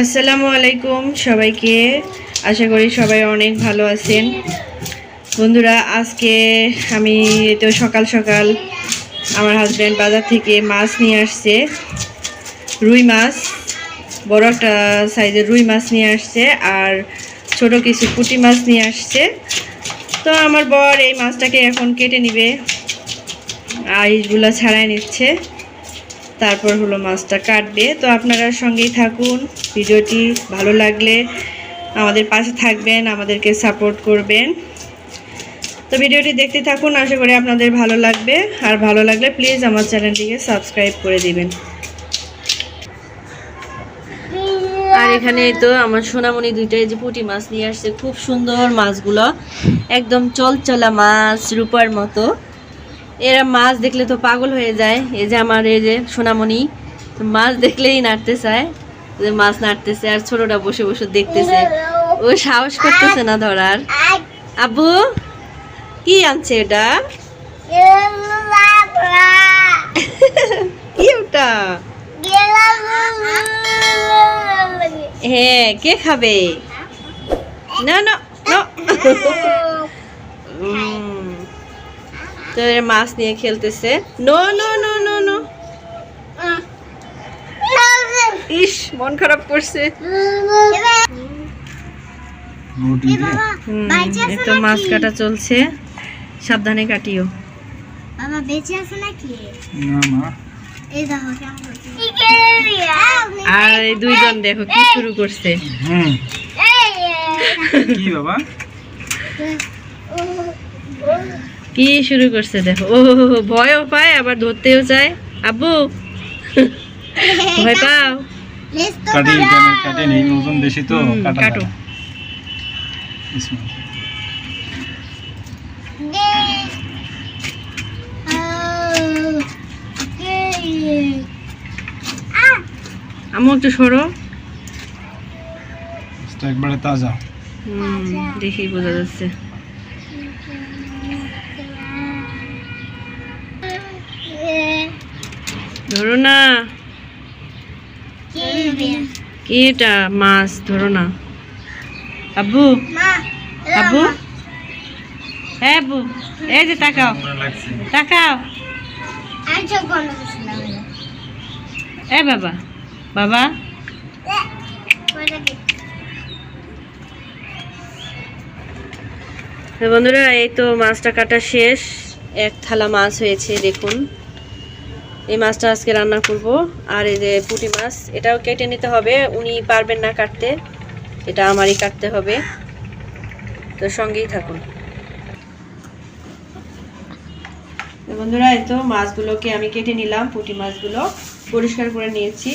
আসসালামু আলাইকুম সবাইকে। আশা করি সবাই অনেক ভালো আছেন। বন্ধুরা, আজকে আমি তো সকাল সকাল আমার হাজব্যান্ড বাজার থেকে মাছ নিয়ে আসছে। রুই মাছ, বড় একটা সাইজের রুই মাছ নিয়ে আসছে আর ছোট কিছু পুঁটি মাছ নিয়ে আসছে। তো আমার বর এই মাছটাকে এখন কেটে নিবে। আইসগুলো ছাড়াই নিচ্ছে। তারপর হলো মাছটা কাটবে। তো আপনারা সঙ্গেই থাকুন। ভিডিওটি ভালো লাগলে আমাদের পাশে থাকবেন, আমাদেরকে সাপোর্ট করবেন। তো ভিডিওটি দেখতে থাকুন, আশা করি আপনাদের ভালো লাগবে। আর ভালো লাগলে প্লিজ আমার চ্যানেলটিকে সাবস্ক্রাইব করে দিবেন। আর এখানে তো আমার সোনামণি দুইটাই যে পুঁটি মাছ নিয়ে আসছে, খুব সুন্দর মাছগুলো। একদম চলচলা মাছ রূপার মতো। এরা মাছ দেখলে তো পাগল হয়ে যায়। এই যে আমার এই যে সোনামণি মাছ দেখলেই নাড়তে চায় যে মাছ নাড়তেছে আর ছোটটা বসে বসে দেখতেছে। ও সাহস করতেছে না ধরার। আব্বু কি আনছে এটা? কি ওটা? হ্যাঁ কে খাবে? না না না। তো মাছ নিয়ে খেলতেছে। No no no no no ইস মন খারাপ করছে। তো মাছ কাটা চলছে। সাবধানে কাটিও। বাবা বেঁচে আছে নাকি? না মা। এই দেখো কেমন করছে। আর এই দুইজন দেখো কি শুরু করছে। হুম। কি বাবা? কি শুরু করছে দেখো ও ভয়ও পায় আবার ধরতেও চায় আব্বু ভয় পাও তো কাটি কাটে নেই ওজন বেশি তো কাটো। যাবে না। বিসমিল্লাহ। আমু একটু সরো মাছটা একবারে তাজা হুম, দেখেই বোঝা যাচ্ছে ধরো না। কি এটা? মাছ ধরো না। আব্বু? আব্বু? হ্যাঁ আব্বু এই যে তাকাও। তাকাও। এ বাবা বাবা। বন্ধুরা এই তো মাছটা কাটা শেষ। এক থালা মাছ হয়েছে দেখুন। এই মাছটা আজকে রান্না করব। আর এই যে পুঁটি মাছ, এটাও কেটে নিতে হবে। উনি পারবেন না কাটতে, এটা আমারই কাটতে হবে। তো সঙ্গেই থাকুন। বন্ধুরা, এই তো মাছগুলোকে আমি কেটে নিলাম, পুঁটি মাছগুলো পরিষ্কার করে নিয়েছি।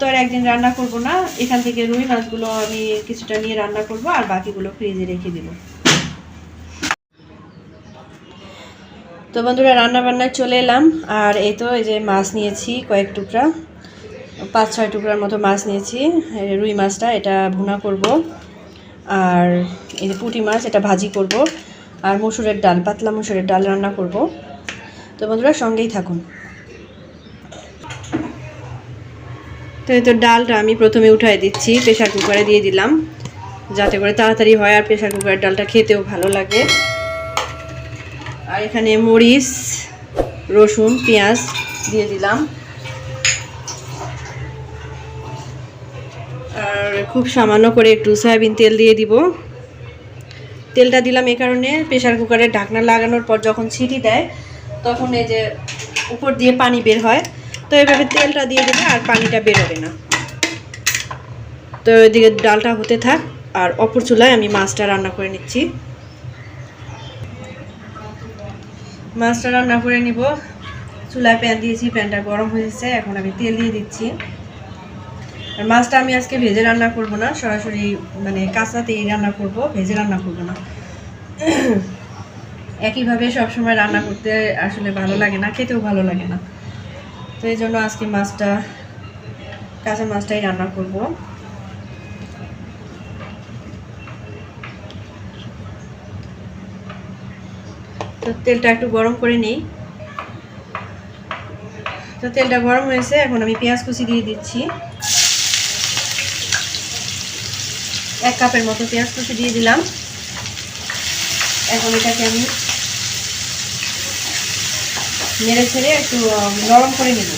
তো আর একদিন রান্না করব না, এখান থেকে রুই মাছগুলো আমি কিছুটা নিয়ে রান্না করব, আর বাকিগুলো ফ্রিজে রেখে দিব। তো বন্ধুরা রান্না বান্নায় চলে এলাম। আর এই তো এই যে মাছ নিয়েছি, কয়েক টুকরা, পাঁচ ছয় টুকরার মতো মাছ নিয়েছি। রুই মাছটা, এটা ভুনা করব। আর এই যে পুঁটি মাছ, এটা ভাজি করব। আর মসুরের ডাল, পাতলা মসুরের ডাল রান্না করব। তো বন্ধুরা, সঙ্গেই থাকুন। তো এই তো ডালটা আমি প্রথমে উঠাই দিচ্ছি প্রেশার কুকারে দিয়ে দিলাম। যাতে করে তাড়াতাড়ি হয় আর প্রেশার কুকারের ডালটা খেতেও ভালো লাগে। আর এখানে মরিচ, রসুন, পেঁয়াজ দিয়ে দিলাম। আর খুব সামান্য করে একটু সয়াবিন তেল দিয়ে দিব। তেলটা দিলাম এই কারণে প্রেশার কুকারে ঢাকনা লাগানোর পর যখন ছিটি দেয়, তখন এই যে উপর দিয়ে পানি বের হয়। তো এভাবে তেলটা দিয়ে দেবে আর পানিটা বেরোবে না। তো এদিকে ডালটা হতে থাক, আর অপর চুলায় আমি মাছটা রান্না করে নিচ্ছি। মাছটা রান্না করে নিব। চুলায় প্যান দিয়েছি, প্যানটা গরম হয়েছে এখন আমি তেল দিয়ে দিচ্ছি। আর মাছটা আমি আজকে ভেজে রান্না করব না, সরাসরি মানে কাঁচাতেই রান্না করব, ভেজে রান্না করব না। একইভাবে সবসময় রান্না করতে আসলে ভালো লাগে না, খেতেও ভালো লাগে না। তো এই জন্য আজকে মাছটা, কাঁচা মাছটাই রান্না করব। তো তেলটা একটু গরম করে নিই। তো তেলটা গরম হয়েছে, এখন আমি পেঁয়াজ কুচি দিয়ে দিচ্ছি। এক কাপের মতো পেঁয়াজ কুচি দিয়ে দিলাম। এখন এটাকে আমি নেড়ে ছেড়ে একটু গরম করে নেব।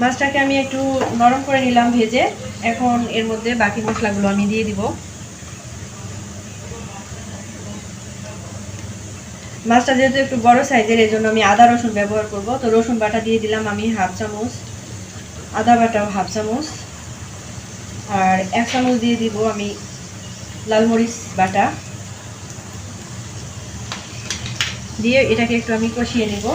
মাছটাকে আমি একটু নরম করে নিলাম ভেজে। এখন এর মধ্যে বাকি মশলাগুলো আমি দিয়ে দিব। মাছটা যেহেতু একটু বড় সাইজের এই জন্য আমি আদা রসুন ব্যবহার করব। তো রসুন বাটা দিয়ে দিলাম আমি হাফ চামচ, আদা বাটাও হাফ চামচ। আর এক চামচ দিয়ে দিব আমি লাল মরিচ বাটা। দিয়ে এটাকে একটু আমি কষিয়ে নেব।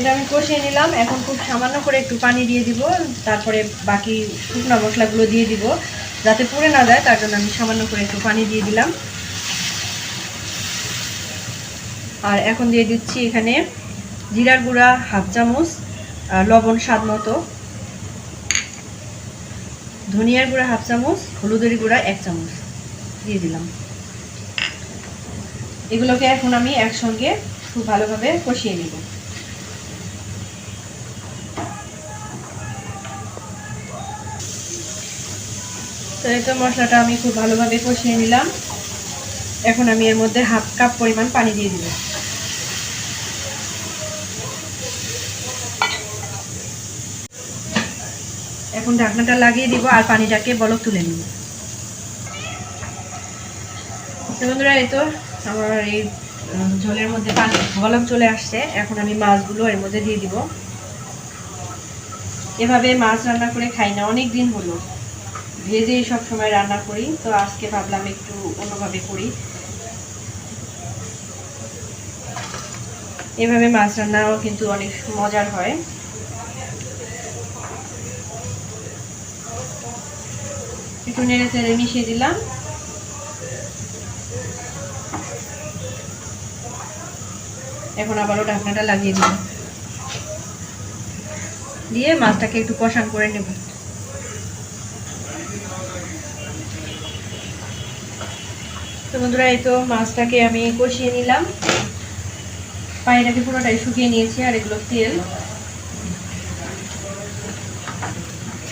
এটা আমি কষিয়ে নিলাম। এখন খুব সামান্য করে একটু পানি দিয়ে দিব। তারপরে বাকি শুকনো মশলাগুলো দিয়ে দিব। যাতে পুড়ে না যায়, তার জন্য আমি সামান্য করে একটু পানি দিয়ে দিলাম। আর এখন দিয়ে দিচ্ছি এখানে জিরার গুঁড়া হাফ চামচ লবণ স্বাদ মতো। ধনিয়ার গুঁড়া হাফ চামচ, হলুদের গুঁড়া এক চামচ দিয়ে দিলাম। এগুলোকে এখন আমি একসঙ্গে খুব ভালোভাবে কষিয়ে নেব। তো এই তো মশলাটা আমি খুব ভালোভাবে কষিয়ে নিলাম। এখন আমি এর মধ্যে হাফ কাপ পরিমাণ পানি দিয়ে দিব এখন ঢাকনাটা লাগিয়ে দিব আর পানিটাকে বলক তুলে নিব। বন্ধুরা, এই তো আমার এই ঝোলের মধ্যে পানি বলক চলে আসছে। এখন আমি মাছগুলো এর মধ্যে দিয়ে দিব। এভাবে মাছ রান্না করে খাই না অনেক দিন হলো। ভেজেই সব সময় রান্না করি, তো আজকে ভাবলাম একটু অন্যভাবে করি। এভাবে মাছ রান্নাও কিন্তু অনেক মজার হয়। একটু নেড়ে চেড়ে মিশিয়ে দিলাম। এখন আবারও ঢাকনাটা লাগিয়ে দিলাম। দিয়ে মাছটাকে একটু কষান করে নেব। বন্ধুরা, এই তো মাছটাকে আমি কষিয়ে নিলাম। পানিটাকে পুরোটাই শুকিয়ে নিয়েছি, আর এগুলো তেল।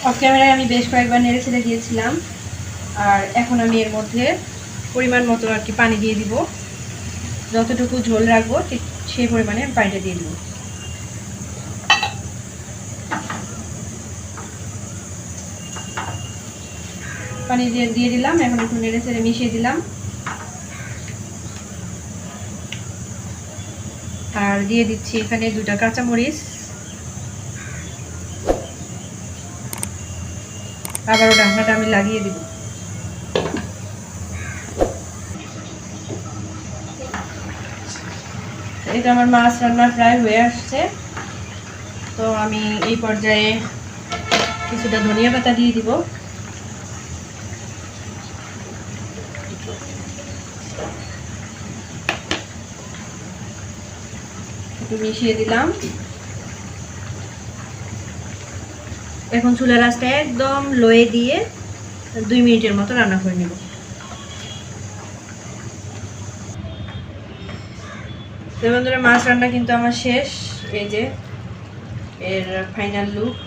অফ ক্যামেরায় আমি বেশ কয়েকবার নেড়ে ছেড়ে দিয়েছিলাম, আর এখন আমি এর মধ্যে পরিমাণ মতো আর কি পানি দিয়ে দিব। যতটুকু ঝোল রাখব, ঠিক সেই পরিমাণে আমি পানিটা দিয়ে দিব। পানি দিয়ে দিয়ে দিলাম, এখন একটু নেড়ে চেড়ে মিশিয়ে দিলাম। আর দিয়ে দিচ্ছি এখানে দুটা কাঁচামরিচ। আবারও ঢাকনাটা আমি লাগিয়ে দিব। এটা আমার মাছ রান্না প্রায় হয়ে আসছে। তো আমি এই পর্যায়ে কিছুটা ধনিয়া পাতা দিয়ে দিব। একটু মিশিয়ে দিলাম। এখন চুলার আঁচটা একদম লোয়ে দিয়ে দুই মিনিটের মতো রান্না করে নেব। বন্ধুরা, মাছ রান্না কিন্তু আমার শেষ। এই যে এর ফাইনাল লুক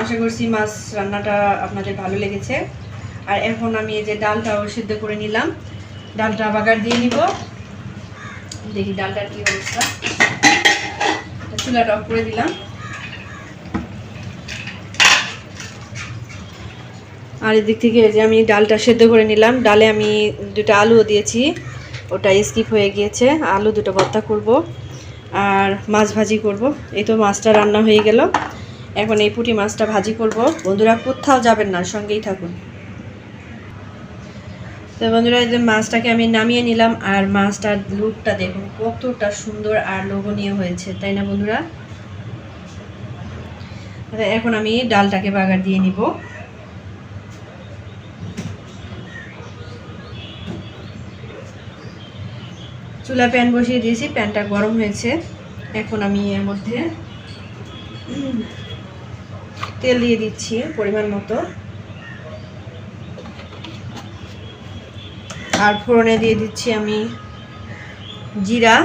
আশা করছি মাছ রান্নাটা আপনাদের ভালো লেগেছে। আর এখন আমি এই যে ডালটাও সিদ্ধ করে নিলাম। ডালটা বাগার দিয়ে নিব। দেখি ডালটার কি অবস্থা। চুলাটা অফ করে দিলাম। আর এদিক থেকে যে আমি ডালটা সেদ্ধ করে নিলাম। ডালে আমি দুটো আলুও দিয়েছি। ওটা স্কিপ হয়ে গিয়েছে। আলু দুটো ভর্তা করব আর মাছ ভাজি করব। এই তো মাছটা রান্না হয়ে গেল। এখন এই পুঁটি মাছটা ভাজি করব। বন্ধুরা, কোথাও যাবেন না, সঙ্গেই থাকুন। তো বন্ধুরা, এই যে মাছটাকে আমি নামিয়ে নিলাম আর মাছটার লুকটা দেখুন, কতটা সুন্দর আর লোভনীয় হয়েছে, তাই না বন্ধুরা? এখন আমি ডালটাকে বাগার দিয়ে নিব। চুলা প্যান বসিয়ে দিয়েছি, প্যানটা গরম হয়েছে। এখন আমি এর মধ্যে তেল দিয়ে দিচ্ছি পরিমাণ মতো। আর ফোড়নে দিয়ে দিচ্ছি আমি জিরা।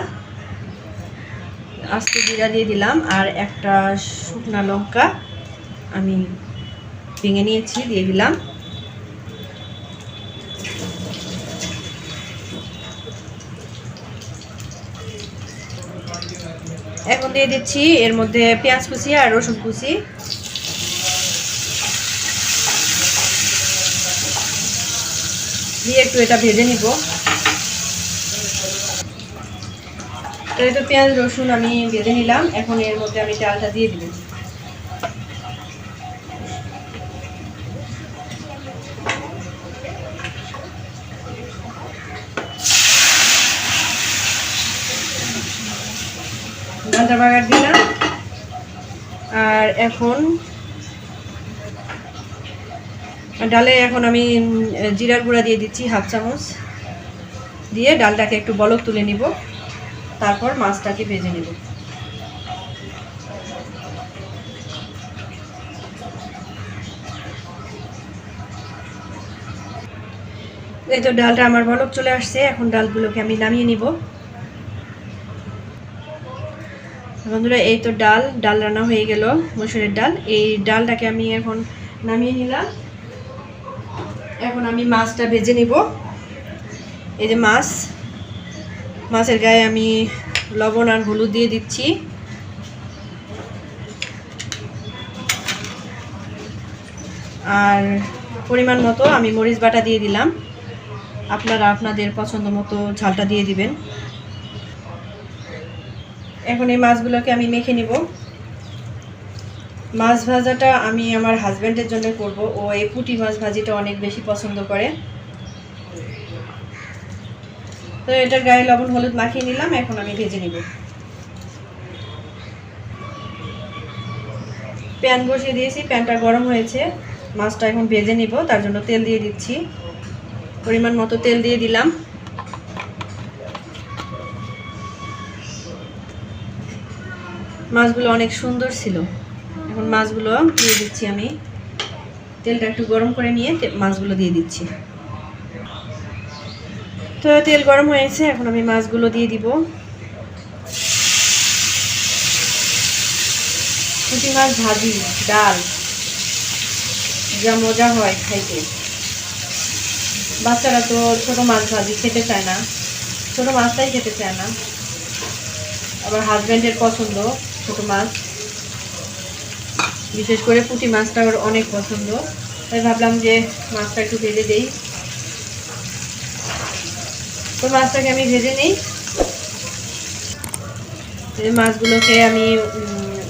আস্তে জিরা দিয়ে দিলাম আর একটা শুকনা লঙ্কা আমি ভেঙে নিয়েছি, দিয়ে দিলাম। এখন দিয়ে দিচ্ছি এর মধ্যে পেঁয়াজ কুচি আর রসুন কুচি। দিয়ে একটু এটা ভেজে নিব। তো এই তো পেঁয়াজ, রসুন আমি ভেজে নিলাম। এখন এর মধ্যে আমি ডালটা দিয়ে ডালটা বাগার দিলাম। আর এখন ডালে এখন আমি জিরার গুঁড়া দিয়ে দিচ্ছি হাফ চামচ। দিয়ে ডালটাকে একটু বলক তুলে নিব। তারপর মাছটাকে ভেজে নেব। এই তো ডালটা আমার বলক চলে আসছে। এখন ডালগুলোকে আমি নামিয়ে নিব। বন্ধুরা, এই তো ডাল ডাল রান্না হয়ে গেল, মসুরের ডাল। এই ডালটাকে আমি এখন নামিয়ে নিলাম। এখন আমি মাছটা ভেজে নিব। এই যে মাছ, মাছের গায়ে আমি লবণ আর হলুদ দিয়ে দিচ্ছি। আর পরিমাণ মতো আমি মরিচ বাটা দিয়ে দিলাম। আপনারা আপনাদের পছন্দ মতো ঝালটা দিয়ে দিবেন। এখন এই মাছগুলোকে আমি মেখে নিব। মাছ ভাজাটা আমি আমার হাজব্যান্ডের জন্য করব। ও এই পুঁটি মাছ ভাজিটা অনেক বেশি পছন্দ করে। তো এটার গায়ে লবণ, হলুদ মাখিয়ে নিলাম, এখন আমি ভেজে নিব। প্যান বসিয়ে দিয়েছি, প্যানটা গরম হয়েছে। মাছটা এখন ভেজে নিব, তার জন্য তেল দিয়ে দিচ্ছি। পরিমাণ মতো তেল দিয়ে দিলাম। মাছগুলো অনেক সুন্দর ছিল। এখন মাছগুলো দিয়ে দিচ্ছি আমি। তেলটা একটু গরম করে নিয়ে মাছগুলো দিয়ে দিচ্ছি। তো তেল গরম হয়েছে এখন আমি মাছগুলো দিয়ে দিব। পুঁটি মাছ ভাজি, ডাল, যা মজা হয় খাইতে। বাচ্চারা তো ছোট মাছ ভাজি খেতে চায় না। ছোট মাছটাই খেতে চায় না। আবার হাজব্যান্ডের পছন্দ ছোট মাছ। বিশেষ করে পুঁটি মাছটা ওর অনেক পছন্দ। তাই ভাবলাম যে মাছটা একটু ভেজে দেই। তো মাছটাকে আমি ভেজে নিই। মাছগুলোকে আমি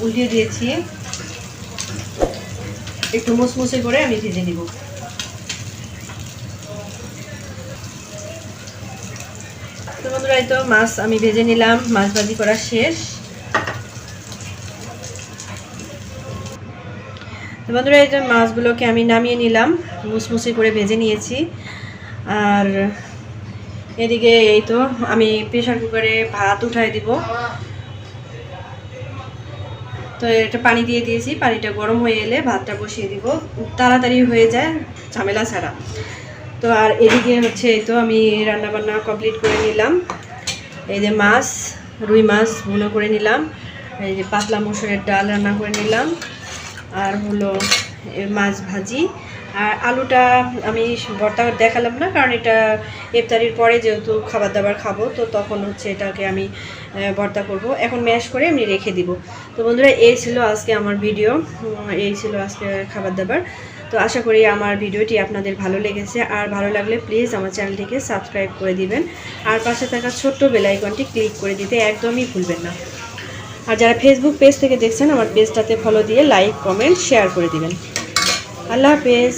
উল্টিয়ে দিয়েছি। একটু মুসমুসে করে আমি ভেজে নিব। তো বন্ধুরা, এই তো মাছ আমি ভেজে নিলাম। মাছ ভাজি করা শেষ। বন্ধুরা, এই যে মাছগুলোকে আমি নামিয়ে নিলাম মুসমুসি করে ভেজে নিয়েছি। আর এদিকে এই তো আমি প্রেশার কুকারে ভাত উঠাই দিব। তো এটা পানি দিয়ে দিয়েছি, পানিটা গরম হয়ে এলে ভাতটা বসিয়ে দিব। তাড়াতাড়ি হয়ে যায় ঝামেলা ছাড়া। তো আর এদিকে হচ্ছে এই তো আমি রান্না বান্না কমপ্লিট করে নিলাম। এই যে মাছ, রুই মাছ ভুনো করে নিলাম। এই যে পাতলা মসুরের ডাল রান্না করে নিলাম। আর হলো মাছ ভাজি। আর আলুটা আমি ভর্তা দেখালাম না, কারণ এটা ইফতারির পরে যেহেতু খাবার দাবার খাব, তো তখন হচ্ছে এটাকে আমি ভর্তা করব। এখন ম্যাশ করে আমি রেখে দিব। তো বন্ধুরা, এই ছিল আজকে আমার ভিডিও। এই ছিল আজকে খাবার দাবার তো আশা করি আমার ভিডিওটি আপনাদের ভালো লেগেছে। আর ভালো লাগলে প্লিজ আমার চ্যানেলটিকে সাবস্ক্রাইব করে দিবেন। আর পাশে থাকা ছোট্ট বেল আইকনটি ক্লিক করে দিতে একদমই ভুলবেন না। আর যারা ফেসবুক পেজ থেকে দেখছেন, আমার পেজটাতে ফলো দিয়ে লাইক কমেন্ট শেয়ার করে দিবেন। আল্লাহ হাফেজ।